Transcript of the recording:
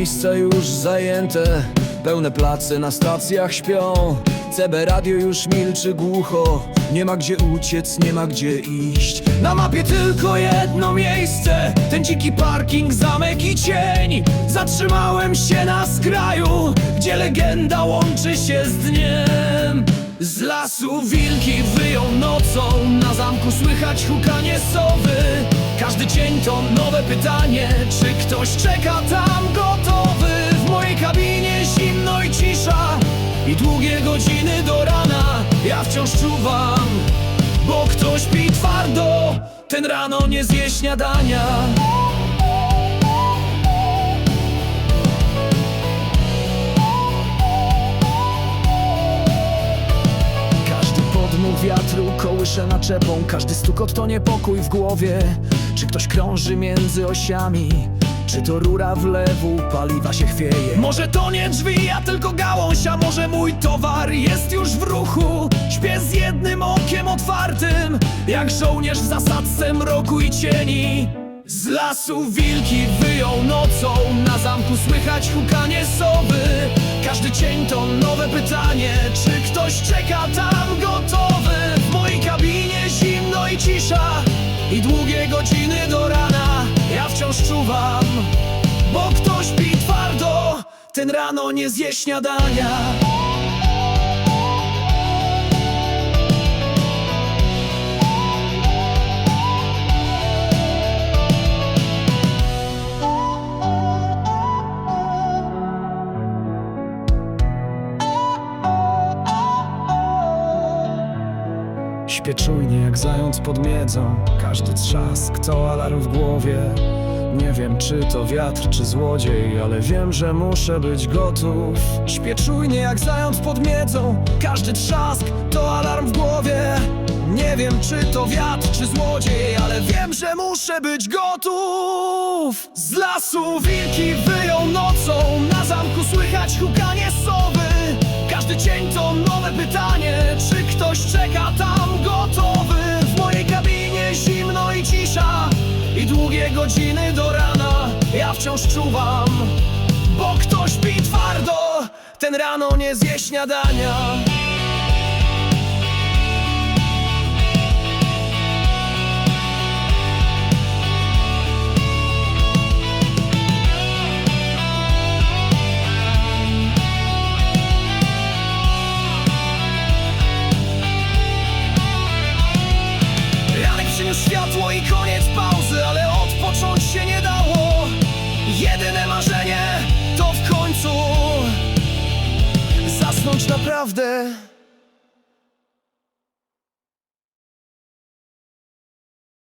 miejsca już zajęte. Pełne place na stacjach śpią. CB radio już milczy głucho. Nie ma gdzie uciec, nie ma gdzie iść. Na mapie tylko jedno miejsce. Ten dziki parking, zamek i cień. Zatrzymałem się na skraju Gdzie legenda łączy się z dniem. Z lasu wilki wyją nocą. Na zamku słychać hukanie sowy dzień to nowe pytanie. Czy ktoś czeka tam gotowy? W mojej kabinie zimno i cisza I długie godziny do rana. Ja wciąż czuwam Bo ktoś pi twardo Ten rano nie zje śniadania Podmuch wiatru kołysze naczepą Każdy stukot to niepokój w głowie. Czy ktoś krąży między osiami? Czy to rura wlewu paliwa się chwieje? Może to nie drzwi, a tylko gałąź A może mój towar jest już w ruchu? Śpię z jednym okiem otwartym Jak żołnierz w zasadzce mroku i cieni. Z lasu wilki wyją nocą Na zamku słychać hukanie sowy. Każdy cień to nowe pytanie Czy ktoś czeka tam gotowy? Cisza I długie godziny do rana. Ja wciąż czuwam Bo ktoś pi twardo Ten rano nie zje śniadania Śpię czujnie jak zając pod miedzą. Każdy trzask to alarm w głowie. Nie wiem czy to wiatr czy złodziej Ale wiem, że muszę być gotów. Śpię czujnie jak zając pod miedzą. Każdy trzask to alarm w głowie. Nie wiem czy to wiatr czy złodziej Ale wiem, że muszę być gotów. Z lasu wilki wyją nocą. Na zamku słychać hukanie sowy każdy dzień to nowe pytanie Czy ktoś czeka tam gotowy? W mojej kabinie zimno i cisza I długie godziny do rana Ja wciąż czuwam Bo ktoś pi twardo Ten rano nie zje śniadania naprawdę.